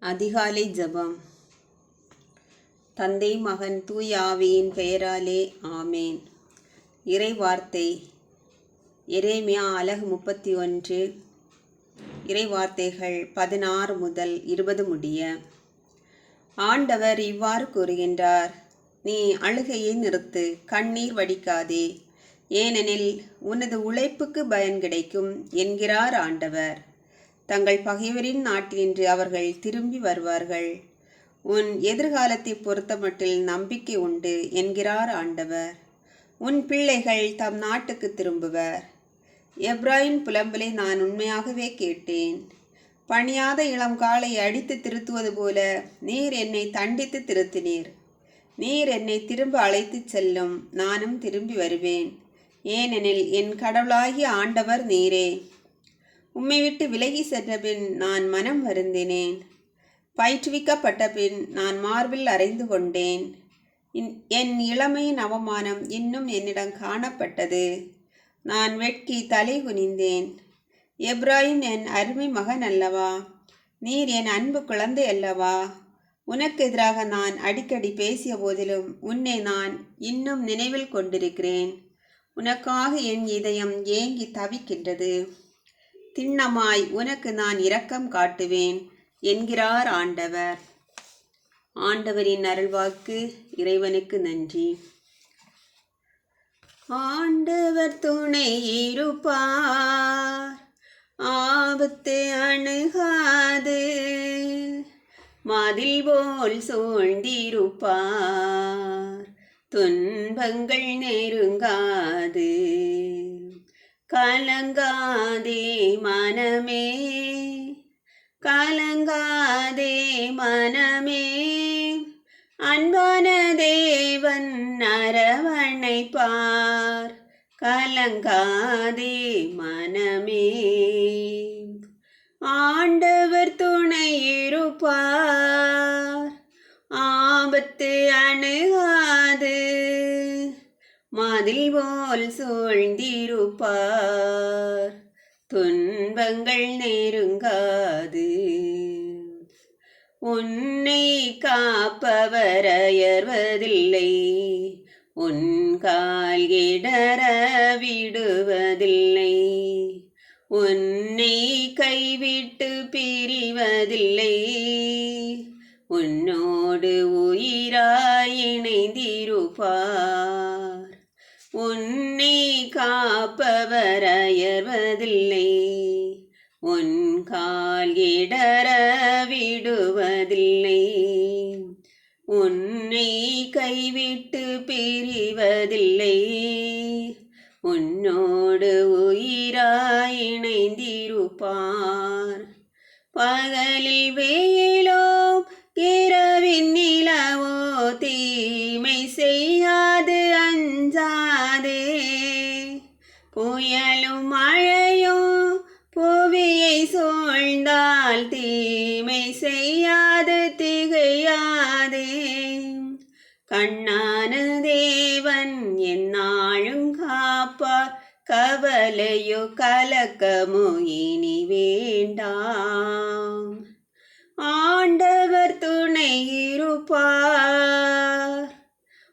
அதிகாலை ஜெபம். தந்தை மகன் தூய் ஆவியின் பெயராலே ஆமேன். இறை வார்த்தை எரேமியா அலகு முப்பத்தி ஒன்று இறை வார்த்தைகள் பதினாறு முதல் இருபது முடிய. ஆண்டவர் இவ்வாறு கூறுகின்றார் நீ அழுகையை நிறுத்து கண்ணீர் வடிக்காதே. ஏனெனில் உனது உழைப்புக்கு பயன் கிடைக்கும் என்கிறார் ஆண்டவர். தங்கள் பகைவரின் நாட்டினின்று அவர்கள் திரும்பி வருவார்கள். உன் எதிர்காலத்தை பொறுத்தமட்டில் நம்பிக்கை உண்டு என்கிறார் ஆண்டவர். உன் பிள்ளைகள் தம் நாட்டுக்கு திரும்புவர். எப்ராயின் புலம்பலை நான் உண்மையாகவே கேட்டேன். பணியாத இளம் காலை அடித்து திருத்துவது போல நீர் என்னை தண்டித்து திருத்தினீர். நீர் என்னை திரும்ப அழைத்துச் செல்லும் நானும் திரும்பி வருவேன். ஏனெனில் என் கடவுளாகிய ஆண்டவர் நீரே. உம்மை விட்டு விலகி சென்ற பின் நான் மனம் வருந்தினேன். பயிற்றுவிக்கப்பட்ட பின் நான் மார்பில் அறைந்து கொண்டேன். இன்- என் இளமையின் அவமானம் இன்னும் என்னிடம் காணப்பட்டது. நான் வெட்கி தலை குனிந்தேன். எப்ராஹிம் என் அருமை மகன் அல்லவா? நீர் என் அன்பு குழந்தை அல்லவா? உனக்கு எதிராக நான் அடிக்கடி பேசிய போதிலும் உன்னை நான் இன்னும் நினைவில் கொண்டிருக்கிறேன். உனக்காக என் இதயம் ஏங்கி தவிக்கின்றது. திண்ணமாய் உனக்கு நான் இரக்கம் காட்டுவேன் என்கிறார் ஆண்டவர். ஆண்டவரின் அருள்வாக்கு இறைவனுக்கு நன்றி. ஆண்டவர் துணை இருப்பார். ஆபத்து அணுகாது. மதில் போல் சூழ்ந்திருப்பார். துன்பங்கள் நெருங்காது. கலங்காதே மனமே கலங்காதே மனமே. அன்பான தேவன் அரவணைப்பார் கலங்காதே மனமே. ஆண்டவர் துணை இருப்பார் ஆபத்து அணுகாது மதில் போல் சூழ்ந்திருப்பார். துன்பங்கள் நெருங்காது. உன்னை காப்பவர் அயர்வதில்லை உன் கால் இடற விடுவதில்லை. உன்னை கைவிட்டு பிரிவதில்லை. உன்னோடு உயிராய் இணைந்திருப்பார். உன்னை உன் கால் இடற விடுவதில்லை உன்னை கைவிட்டு பிரிவதில்லை. உன்னோடு உயிராய் இணைந்திருப்பார். பகலில் வெயிலோ இரவின் நிலவோ தீமை செய்யாது அஞ்சார். புயலும் மழையும் புவியை சூழ்ந்தால் தீமை செய்யாது திகையாதே. கண்ணான தேவன் என்னாலும் காப்பார் கவலையோ கலக்கமோ இனி வேண்டாம். ஆண்டவர் துணை இருப்பார்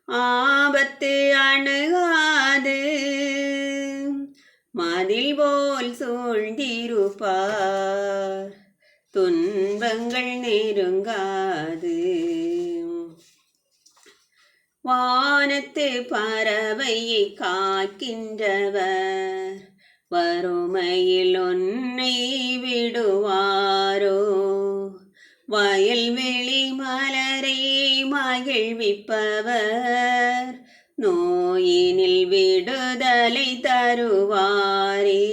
ஆபத்து அணுகா மதில் போல் சூழ்ந்திருப்பார். துன்பங்கள் நெருங்காது. வானத்து பறவையை காக்கின்றவர். வறுமையில் ஒன்னை விடுவாரோ? வயல்வெளி மலரை மகிழ்விப்பவர். நோ நோயினில் விடுதலை தருவாரே.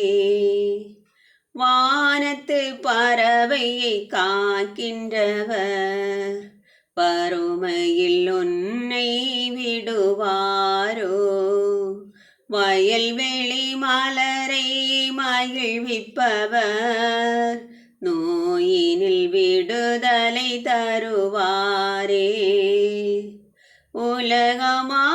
வானத்து பறவையை காக்கின்றவர் பருமையில் உன்னை விடுவாரோ. வயல்வெளி மலரை மகிழ்விப்பவர் நோயினில் விடுதலை தருவாரே. உலகமா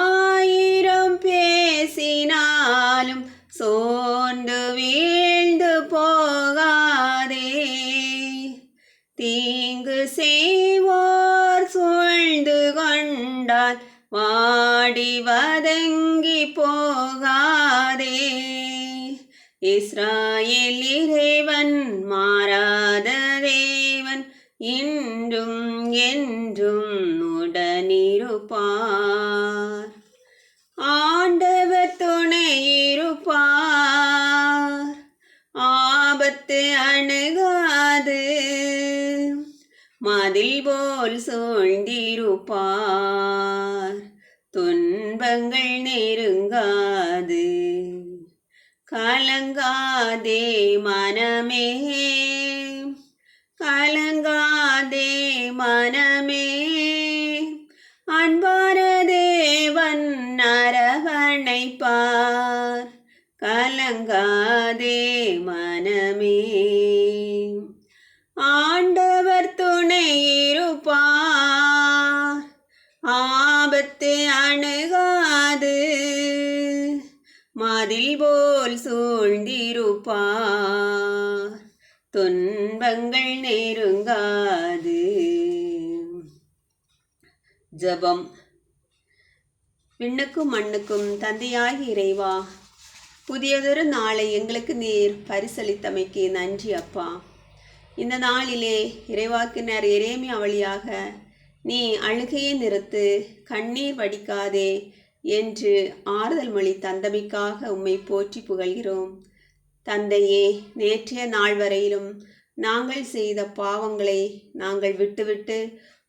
இஸ்ராயேல் இறைவன் மாறாத தேவன் இன்றும் என்றும் உடனிருப்பார். ஆண்டவர் துணையிருப்பார். ஆபத்து அணுகாது. மதில் போல் சூழ்ந்திருப்பார். துன்பங்கள் நெருங்காது. கலங்காதே மனமே. கலங்காதே மனமே. அன்பான தேவன் அரவணைப்பார் கலங்காதே மனமே. ஆண்டவர் துணை இருப்பார். ஆபத்து அணுக சூழ்ந்திருப்பார் துன்பங்கள் நெருங்காது. ஜெபம். விண்ணுக்கும் மண்ணுக்கும் தந்தையாகி இறைவா. புதியதொரு நாளை எங்களுக்கு நீர் பரிசளித்தமைக்கு நன்றி அப்பா. இந்த நாளிலே இறைவாக்கினர் இறைமை அவளியாக நீ அழுகையை நிறுத்து கண்ணீர் வடிக்காதே. என்று ஆறுதல் மொழி தந்தமைக்காக உம்மை போற்றி புகழ்கிறோம். தந்தையே நேற்றைய நாள் வரையிலும் நாங்கள் செய்த பாவங்களை நாங்கள் விட்டுவிட்டு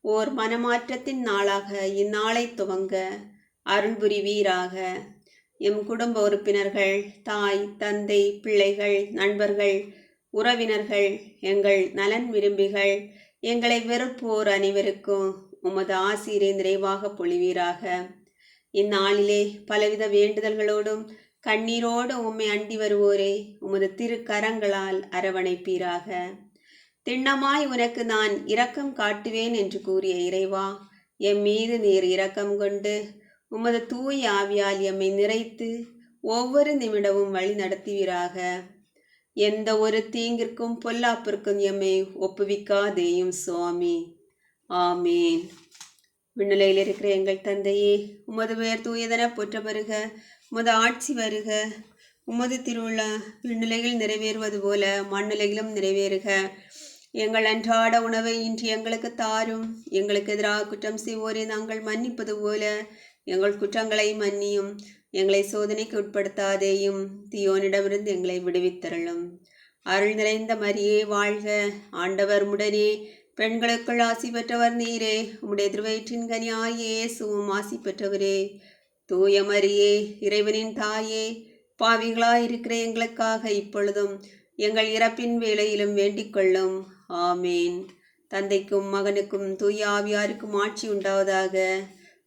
ஓர் மனமாற்றத்தின் நாளாக இந்நாளை துவங்க அருள்புரிவீராக எம் குடும்ப உறுப்பினர்கள் தாய் தந்தை பிள்ளைகள் நண்பர்கள் உறவினர்கள் எங்கள் நலன் விரும்பிகள் எங்களை வெறுப்போர் அனைவருக்கும் உமது ஆசிரியரை நிறைவாக பொழிவீராக. இந்நாளிலே பலவித வேண்டுதல்களோடும் கண்ணீரோடு உம்மை அண்டி வருவோரே உமது திருக்கரங்களால் அரவணைப்பீராக. திண்ணமாய் உனக்கு நான் இரக்கம் காட்டுவேன் என்று கூறிய இறைவா எம் மீது நீர் இரக்கம் கொண்டு உமது தூய் ஆவியால் எம்மை நிறைத்து ஒவ்வொரு நிமிடமும் வழி நடத்துவீராக. எந்த ஒரு தீங்கிற்கும் பொல்லாப்பிற்கும் எம்மை ஒப்புவிக்காதேயும் சுவாமி. ஆமேன். விண்ணிலையில் இருக்கிற எங்கள் தந்தையே உமது பெயர் தூயதன போற்ற வருக உமது ஆட்சி வருக உமது திருவிழா விண்ணிலையில் நிறைவேறுவது போல மண்ணிலையிலும் நிறைவேறுக. எங்கள் அன்றாட உணவை இன்று எங்களுக்கு தாரும். எங்களுக்கு எதிராக குற்றம் செய்வோரை நாங்கள் மன்னிப்பது போல எங்கள் குற்றங்களை மன்னியும். எங்களை சோதனைக்கு உட்படுத்தாதேயும் தீயோனிடமிருந்து எங்களை விடுவித்தருளும். அருள் நிறைந்த மரியே வாழ்க. ஆண்டவர் உடனே பெண்களுக்குள் ஆசி பெற்றவர் நீரே. உம்முடைய திருவயிற்றின் கனியாயே சுவும் ஆசி பெற்றவரே. தூய மரியே இறைவனின் தாயே. பாவிகளாயிருக்கிற எங்களுக்காக இப்பொழுதும் எங்கள் இறப்பின் வேளையிலும் வேண்டிக் கொள்ளும். ஆமேன். தந்தைக்கும் மகனுக்கும் தூய ஆவியாருக்கும் ஆட்சி உண்டாவதாக.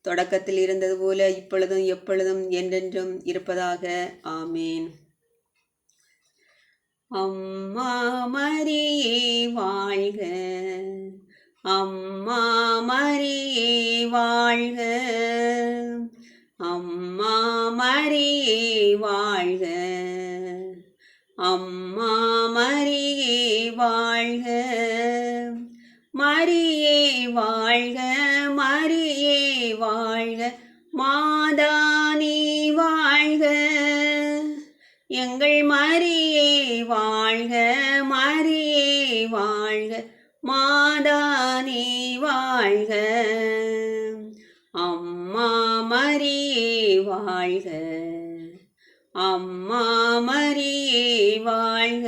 தொடக்கத்தில் இருந்தது போல இப்பொழுதும் எப்பொழுதும் என்றென்றும் இருப்பதாக. ஆமேன். அம்மா மரியே வாழ்க. அம்மா மரியே வாழ்க. அம்மா மரியே வாழ்க. அம்மா மரியே வாழ்க. மரியே வாழ்க மரியே வாழ்க. மாதானி வாழ்க. எங்கள் மரியே வாழ்க மரியே வாழ்க மாதா நீ வாழ்க. அம்மா மரியே வாழ்க அம்மா மரியே வாழ்க.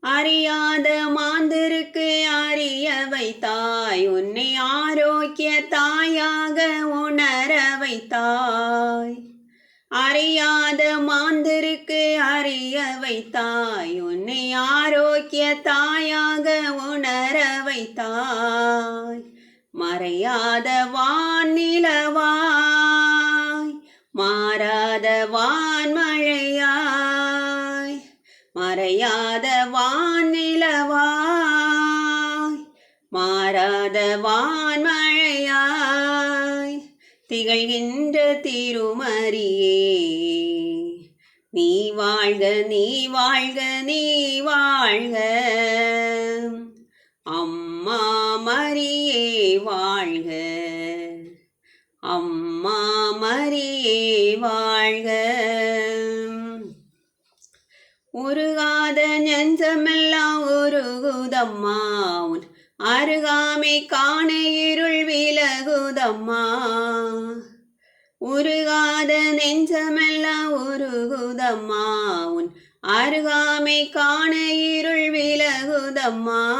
அறியாத மாந்தருக்கு அறிய வைத்தாய் உன்னை ஆரோக்கிய தாயாக உணர வைத்தாய் அறியாத மாந்தருக்கு அறிய வைத்தாய். உன்னை ஆரோக்கிய தாயாக உணர வைத்தாய். மறையாத வான்நிலவாய். மாறாத வான்மழையாய். மறையாத வான்நிலவாய். மாறாத வா திகழ்கின்ற திருமறியே. நீ வாழ்க நீ வாழ்க நீ வாழ்க. அம்மா மரியே வாழ்க. அம்மா மரியே வாழ்க. உருகாத நெஞ்சமெல்லாம் உருகுதம்மா உன் அருகாமை காண இருள் விலகுதம்மா. உருகாத நெஞ்சமெல்லாம் உருகுதம்மா. உன் அருகாமை காண இருள் விலகுதம்மா.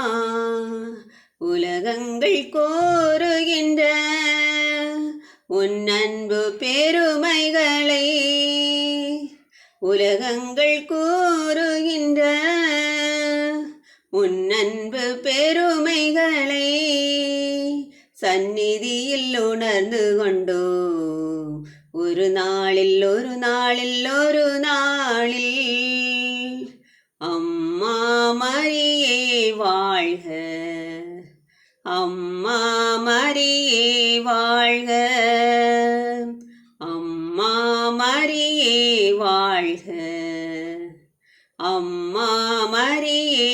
உலகங்கள் கோருகின்ற உன் அன்பு பெருமைகளை. உலகங்கள் சந்நிதியில் உணர்ந்து கொண்டோ ஒரு நாளில் ஒரு நாளில் ஒரு நாளில் அம்மா மரியே வாழ்க அம்மா மரியே வாழ்க அம்மா மரியே வாழ்க அம்மா மரியே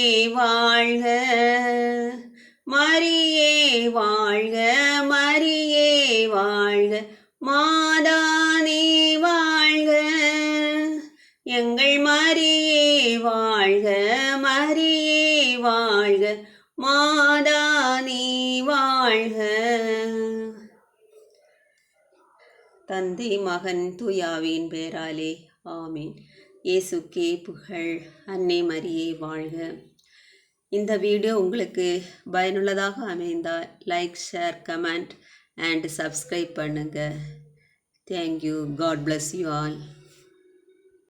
வாழ்க மரியே வாழ்க மாதானே வாழ்க மாதா நீ வாழ்க. எங்கள் மரியே வாழ்க மரியே வாழ்க மாதா நீ வாழ்க. தந்தை மகன் துயாவின் பேராலே ஆமீன். இயேசுக்கே புகழ் அன்னை மரியே வாழ்க. இந்த வீடியோ உங்களுக்கு பயனுள்ளதாக அமைந்தால் like share comment and subscribe பண்ணுங்கள் thank you God bless you all